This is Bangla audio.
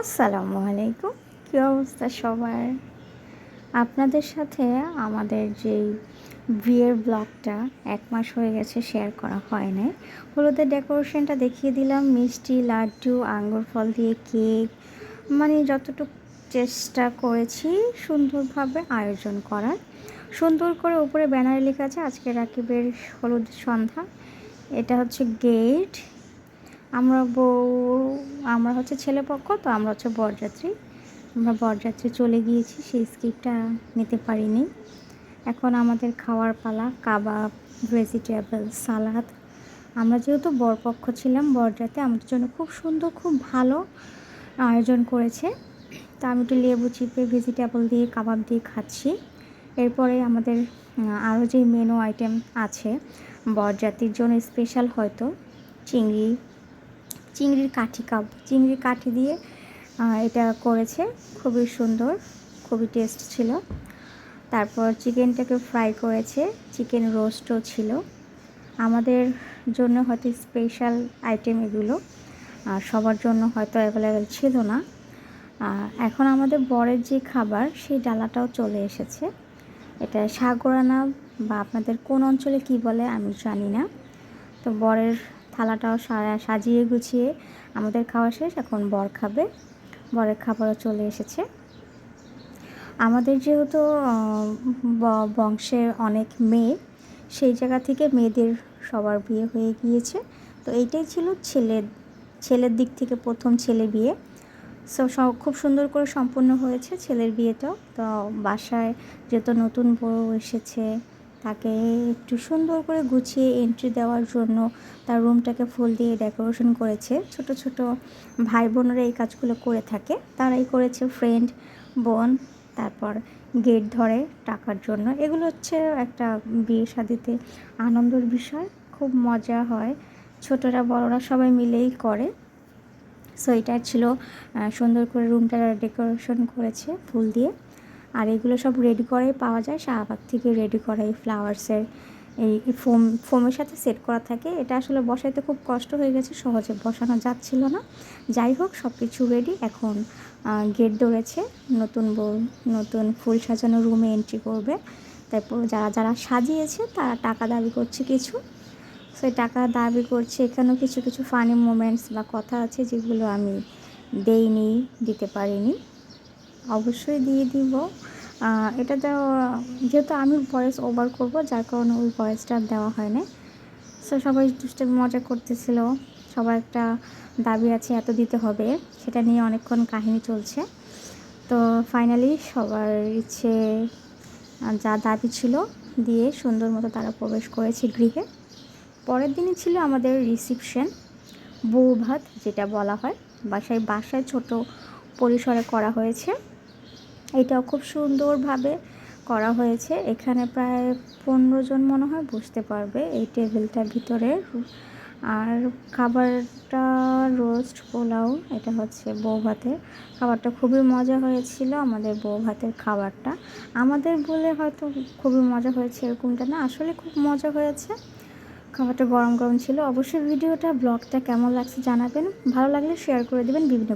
আসসালামু আলাইকুম। কী অবস্থা সবার? আপনাদের সাথে আমাদের যেই বিয়ের ব্লগটা এক মাস হয়ে গেছে শেয়ার করা হয় নাই, হলুদের ডেকোরেশনটা দেখিয়ে দিলাম, মিষ্টি, লাড্ডু, আঙ্গুর ফল দিয়ে কেক মানে যতটুকু চেষ্টা করেছি সুন্দরভাবে আয়োজন করার। সুন্দর করে উপরে ব্যানারে লেখা আছে, আজকে রাকিবের হলুদ সন্ধ্যা, এটা হচ্ছে গেট আমরা বউ, আমরা হচ্ছে ছেলে পক্ষ, তো আমরা হচ্ছে বরযাত্রী। আমরা বরযাত্রী চলে গিয়েছি, সেই স্কিপটা নিতে পারিনি। এখন আমাদের খাওয়ার পালা, কাবাব, ভেজিটেবল, সালাদ। আমরা যেহেতু বরপক্ষ ছিলাম বরযাত্রী, আমাদের জন্য খুব সুন্দর, খুব ভালো আয়োজন করেছে। তা আমি একটু লেবু চিপে ভেজিটেবল দিয়ে, কাবাব দিয়ে খাচ্ছি। এরপরে আমাদের আরও যে মেনু আইটেম আছে, বরযাত্রীর জন্য স্পেশাল হয়তো চিংড়ি চিংড়ির কাঠি কাপ। চিংড়ির কাঠি দিয়ে এটা করেছে। খুবই সুন্দর, খুবই টেস্ট ছিল। তারপর চিকেনটাকে ফ্রাই করেছে। চিকেন রোস্টও ছিল। আমাদের জন্য হয়তো স্পেশাল আইটেম এগুলো। আর সবার জন্য হয়তো অ্যাভেলেবেল ছিল না। এখন আমাদের বরের যে খাবার, সেই ডালাটাও চলে এসেছে। এটা সাগরানা বা আপনাদের কোন অঞ্চলে কি বলে আমি জানি না। তো বরের থালাটাও সাজিয়ে গুছিয়ে আমাদের খাওয়া শেষ, এখন বর খাবে। বরের খাবারও চলে এসেছে। আমাদের যেহেতু বংশের অনেক মেয়ে, সেই জায়গা থেকে মেয়েদের সবার বিয়ে হয়ে গিয়েছে। তো এইটাই ছিল ছেলের ছেলের দিক থেকে প্রথম ছেলে বিয়ে। সো খুব সুন্দর করে সম্পূর্ণ হয়েছে ছেলের বিয়েটাও। তো বাসায় যেহেতু নতুন বউ এসেছে তাকে একটু সুন্দর করে গুছিয়ে এন্ট্রি দেওয়ার জন্য তার রুমটাকে ফুল দিয়ে ডেকোরেশন করেছে। ছোট ছোট ভাই বোনেরা এই কাজগুলো করে থাকে। তারাই করেছে ফ্রেন্ড বোন, তারপর গেট ধরে টাকার জন্য। এগুলো হচ্ছে একটা বিয়ে শাদিতে আনন্দের বিষয়, খুব মজা হয়। ছোটরা, বড়রা সবাই মিলেই করে। সো এটা ছিল সুন্দর করে রুমটা ডেকোরেশন করেছে ফুল দিয়ে। আর এগুলো সব রেডি করাই পাওয়া যায়। শাহবাগ থেকে রেডি করা এই ফ্লাওয়ার্সের এই ফোম ফোমের সাথে সেট করা থাকে। এটা আসলে বসাইতে খুব কষ্ট হয়ে গেছে, সহজে বসানো যাচ্ছিল না। যাই হোক সব কিছু রেডি এখন গেট ধরেছে। নতুন বউ, নতুন ফুল সাজানো রুমে এন্ট্রি করবে। তারপর যারা যারা সাজিয়েছে, তারা টাকা দাবি করছে কিছু। সেই টাকা দাবি করছে, এখানেও কিছু কিছু ফানি মোমেন্টস বা কথা আছে যেগুলো আমি দেইনি, দিতে পারিনি। অবশ্যই দিয়ে দিব। এটা দেওয়া, যেহেতু আমি ভয়েস ওভার করব, যার কারণে ওই ভয়েসটা দেওয়া হয় না সো সবাই দুষ্টে মজা করতেছিল। সবার একটা দাবি আছে, এত দিতে হবে। সেটা নিয়ে অনেকক্ষণ কাহিনী চলছে। তো ফাইনালি সবার ইচ্ছে যা দাবি ছিল, দিয়ে সুন্দর মতো তারা প্রবেশ করেছে গৃহে। পরের দিনই ছিল আমাদের রিসিপশন বউ ভাত, যেটা বলা হয়। বাসায় বাসায় ছোট পরিসরে করা হয়েছে। এটাও খুব সুন্দরভাবে করা হয়েছে। এখানে প্রায় পনেরো জন মনে হয় বসতে পারবে এই টেবিলটার ভিতরে। আর খাবারটা রোস্ট পোলাও, এটা হচ্ছে বউ ভাতের। খাবারটা খুবই মজা হয়েছিল আমাদের বউ ভাতের খাবারটা। আমাদের বলে হয়তো খুবই মজা হয়েছে এরকমটা না, আসলে খুব মজা হয়েছে। খাবারটা গরম গরম ছিল। অবশ্যই ভিডিওটা, ব্লগটা কেমন লাগছে জানাবেন। ভালো লাগলে শেয়ার করে দেবেন বিভিন্ন